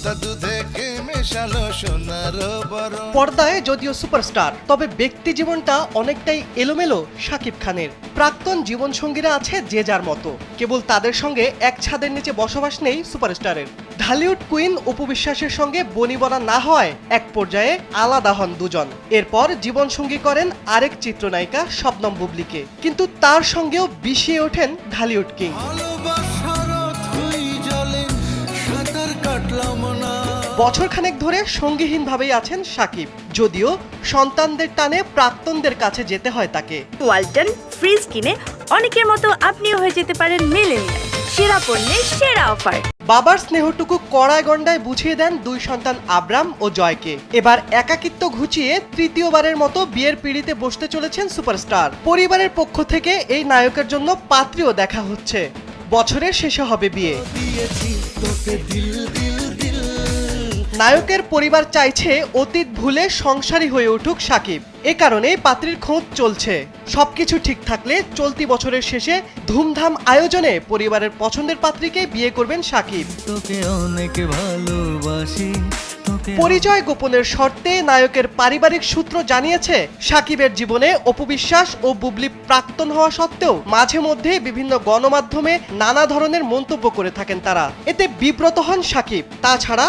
দুধটা দুধে মেশালো সোনার বরণ। পর্দায় যদিও সুপারস্টার তবে ব্যক্তি জীবনটা অনেকটাই এলোমেলো শাকিব খানের। প্রাক্তন জীবনসঙ্গীরা আছে যে যার মতো। কেবল তাদের সঙ্গে এক ছাদের নিচে বসবাস নেই সুপারস্টারের। ঢালিউড কুইন উপবিশ্বাসের সঙ্গে বনিবনা না হয় এক পর্যায়ে আলাদা হন দুজন। এরপর জীবনসঙ্গী করেন আরেক চিত্রনায়িকা শবনম বুবলিকে। কিন্তু তার সঙ্গেও বিষিয়ে ওঠেন ঢালিউড কিং। বছর খানেক ধরে সঙ্গীহীনভাবেই আছেন সাকিব। যদিও সন্তানদের টানে প্রাক্তনদের কাছে যেতে হয় তাকে। ওয়ালটন ফ্রিজ কিনে অনেকের মতো আপনিও হয়ে যেতে পারেন মেলেনিয়া সেরা পণ্যের সেরা অফার। বাবার স্নেহটুকু কড়ায় গন্ডায় বুঝিয়ে দেন দুই সন্তান আব্রাম ও জয়কে। এবার একাকিত্ব ঘুচিয়ে তৃতীয়বারের মতো বিয়ের পিড়িতে বসতে চলেছেন সুপারস্টার। পরিবারের পক্ষ থেকে এই নায়কের জন্য পাত্রীও দেখা হচ্ছে। বছরের শেষে হবে বিয়ে। দিল দিল। নায়কের পরিবার চাইছে অতীত ভুলে সংসারী হয়ে উঠুক সাকিব। এ কারণেই পাত্রীর খোঁজ চলছে। সবকিছু ঠিক থাকলে চলতি বছরের শেষে ধুমধাম আয়োজনে পরিবারের পছন্দের পাত্রীকে বিয়ে করবেন সাকিব। তোকে অনেক ভালোবাসি পরিচয় গোপনের শর্তে নায়কের পারিবারিক সূত্র জানিয়েছে সাকিবের জীবনে অপবিশ্বাস ও বুবলি প্রাক্তন হওয়া সত্ত্বেও মাঝে মধ্যে বিভিন্ন গণমাধ্যমে নানা ধরনের মন্তব্য করে থাকেন তারা। এতে বিব্রত হন সাকিব। তাছাড়া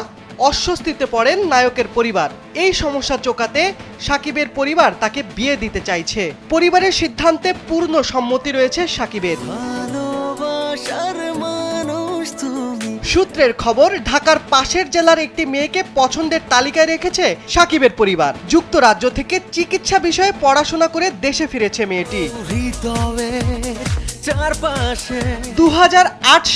অস্বস্তিতে পড়েন নায়কের পরিবার। এই সমস্যা চোকাতে সাকিবের পরিবার তাকে বিয়ে দিতে চাইছে। পরিবারের সিদ্ধান্তে পূর্ণ সম্মতি রয়েছে সাকিবের। সূত্রের খবর ঢাকার পাশের জেলার একটি মেয়েকে পছন্দের তালিকায় রেখেছে সাকিবের পরিবার। যুক্তরাজ্য থেকে চিকিৎসা বিষয়ে পড়াশোনা করে দেশে ফিরেছে মেয়েটি। চারপাশে। দু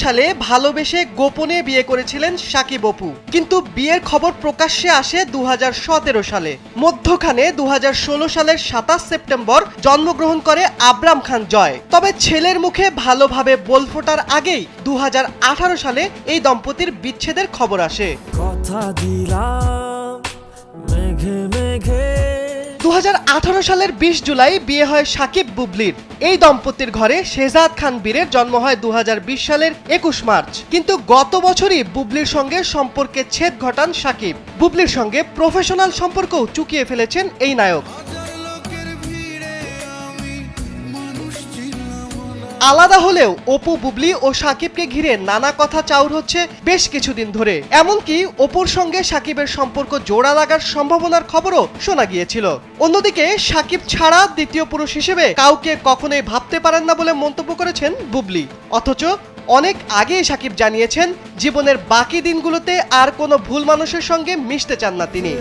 সালে ভালোবেসে গোপনে বিয়ে করেছিলেন সাকিব অপু। কিন্তু বিয়ের খবর প্রকাশ্যে আসে দু সালে। মধ্যখানে দু সালের সাতাশ সেপ্টেম্বর জন্মগ্রহণ করে আবরাম খান জয়। তবে ছেলের মুখে ভালোভাবে বোল ফোটার আগেই দু হাজার আঠারো সালে এই দম্পতির বিচ্ছেদের খবর আসে। কথা দিলাম মেঘে মেঘে। দু হাজার আঠারো সালের বিশ জুলাই বিয়ে হয় সাকিব বুবলির এই দম্পতির ঘরে শেহজাদ খান বীরের জন্ম হয় দু হাজার বিশ সালের একুশ মার্চ। কিন্তু গত বছরই বুবলির সঙ্গে সম্পর্কে ছেদ ঘটান সাকিব। বুবলির সঙ্গে প্রফেশনাল সম্পর্কও চুকিয়ে ফেলেছেন এই নায়ক। আলাদা হলেও অপু বুবলি ও সাকিবকে ঘিরে নানা কথা চাউর হচ্ছে বেশ কিছুদিন ধরে। এমনকি অপুর সঙ্গে সাকিবের সম্পর্ক জোড়া লাগার সম্ভাবনার খবরও শোনা গিয়েছিল। অন্যদিকে সাকিব ছাড়া দ্বিতীয় পুরুষ হিসেবে কাউকে কখনোই ভাবতে পারেন না বলে মন্তব্য করেছেন বুবলি। অথচ অনেক আগেই সাকিব জানিয়েছেন জীবনের বাকি দিনগুলোতে আর কোনো ভুল মানুষের সঙ্গে মিশতে চান না তিনি।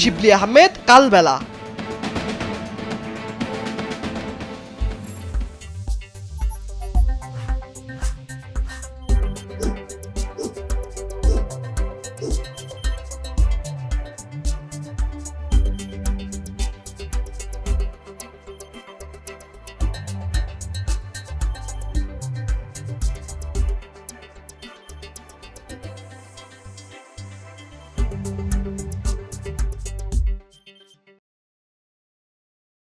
শিবলি আহমেদ কালবেলা।